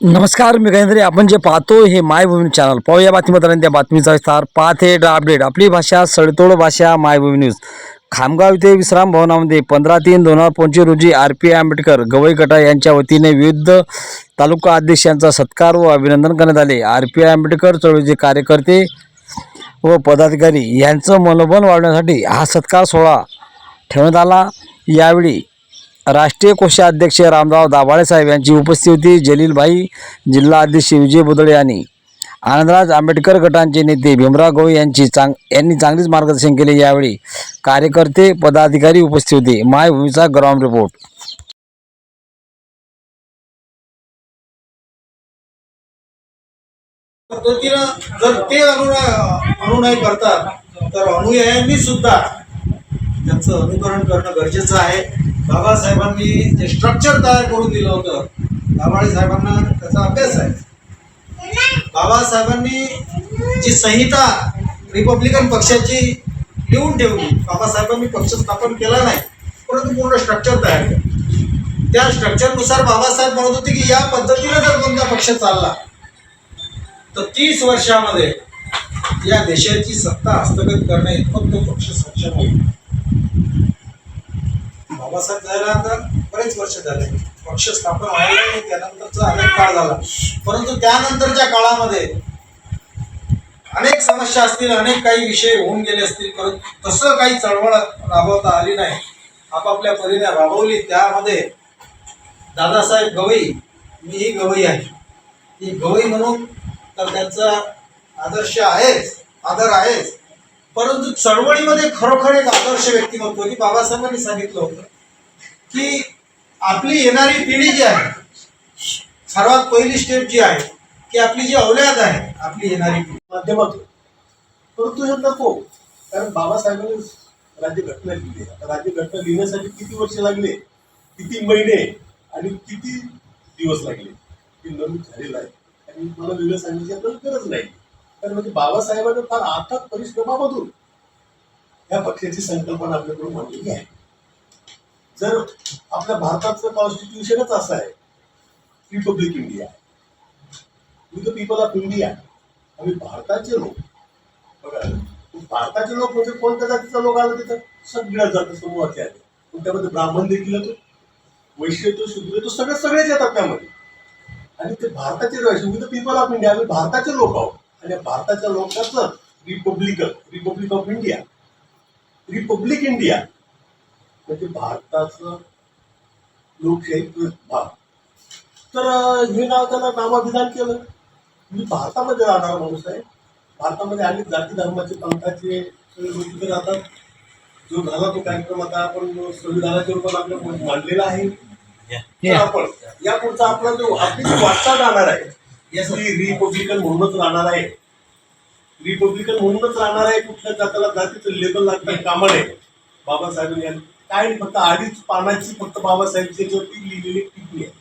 नमस्कार मी गजेंद्रे. आपण जे पाहतो हे मायभूमी चॅनल. पाहूया बातमीदारांनी त्या बातमीचा विस्तार. पाहते अपडेट आपली भाषा सडतोड भाषा मायभूमी न्यूज खामगाव येथे विश्राम भवनामध्ये पंधरा तीन दोन हजार पंचवीस रोजी आर पी आंबेडकर गवई गटा यांच्या वतीने विविध तालुका अध्यक्षांचा सत्कार व अभिनंदन करण्यात आले. आर पी आंबेडकर चळवळीचे कार्यकर्ते व पदाधिकारी यांचं मनोबल वाढवण्यासाठी हा सत्कार सोहळा ठेवण्यात आला. यावेळी राष्ट्रीय कोषाध्यक्ष रामराव दाभाळे साहेब यांची उपस्थिती जलीलभाई जिल्हा अध्यक्ष विजय बुदळे यांनी. आनंदराज आंबेडकर गटांचे नेते भीमराव गवई यांची चांग यांनी चांगलीच मार्गदर्शन केले यावेळी कार्यकर्ते पदाधिकारी उपस्थित होते. मायभूमीचा ग्राउंड रिपोर्ट. पद्धतीनं जर ते अनुनय अनुनय करतात तर अनुयायांनी सुद्धा त्यांचं अनुकरण करणं गरजेचं आहे. बाबासाहेबांनी जे स्ट्रक्चर तयार करून दिलं होतं दाभाळे साहेबांना त्याचा अभ्यास आहे. बाबासाहेबांनी जी संहिता रिपब्लिकन पक्षाची लिहून ठेवली बाबासाहेबांनी पक्ष स्थापन केला नाही परंतु पूर्ण स्ट्रक्चर तयार केलं. त्या स्ट्रक्चरनुसार बाबासाहेब म्हणत होते की या पद्धतीनं जर कोणता पक्ष चालला तर तीस वर्षामध्ये या देशाची सत्ता हस्तगत करणे इतपत तो पक्ष सक्षम होईल. बाबासाहेब जायला आता बरेच वर्ष झाले. पक्ष स्थापन व्हायला नाही, त्यानंतरचा अनेक काळ झाला. परंतु त्यानंतरच्या काळामध्ये अनेक समस्या असतील अनेक काही विषय होऊन गेले असतील परंतु तसं काही चळवळ राबवता आली नाही. आपापल्या परीने राबवली. त्यामध्ये दादासाहेब गवई मीही गवई आहे. ही गवई म्हणून तर त्यांचा आदर्श आहेच आदर आहेच. परंतु चळवळीमध्ये खरोखर एक आदर्श व्यक्तिमत्व की बाबासाहेबांनी सांगितलं होतं की आपली येणारी पिढी जी आहे सर्वात पहिली स्टेप जी आहे की आपली जी औलाद आहे आपली येणारी पिढी. माध्यमातून. परंतु हे नको कारण बाबासाहेबांनी राज्यघटना लिहिली. आहे. आता राज्यघटना लिहिण्यासाठी किती वर्ष लागले? किती महिने? आणि किती दिवस लागले? हे नवीन झालेलं आहे. आणि मला वेगळं सांगण्याची आपल्याला गरज नाही. तर म्हणजे बाबासाहेबांनी फार अथक परिश्रमामधून या पक्षाची संकल्पना आपल्याकडून मांडलेली आहे. जर आपल्या भारताचं कॉन्स्टिट्यूशनच असं आहे रिपब्लिक इंडिया मी द पीपल ऑफ इंडिया आम्ही भारताचे लोक. बघा भारताचे लोक म्हणजे कोणत्या जातीचा लोक आला तिथं? सगळ्या जाती समूहाचे आले पण त्यामध्ये ब्राह्मण देखील येतो वैश्य तो शूद्र तो सगळे सगळेच येतात त्यामध्ये. आणि ते भारताचे with the people of India आम्ही भारताचे लोक आहोत. आणि भारताच्या लोकांचं republican republic of India. Republic India. म्हणजे भारताचं लोकशाही भाग तर हे नाव त्याला नामाभिधान केलं. मी भारतामध्ये राहणारा माणूस आहे. भारतामध्ये अनेक जाती धर्माचे पंथाचे तिथे राहतात. जो झाला तो कार्यक्रम आता आपण संविधानाच्या रूपात आपल्या मांडलेला आहे. आपण या पुढचा आपला जो आपली वाटचाल राहणार आहे यासाठी रिपब्लिकन म्हणूनच राहणार आहे. रिपब्लिकन म्हणूनच राहणार आहे. कुठल्या जाताला जातीचं लेबल लागतं कामा नये बाबासाहेबांनी यांनी काय नाही, फक्त अडीच पानाची फक्त बाबासाहेब त्याच्यावरती लिहिलेली टिप्पणी आहे.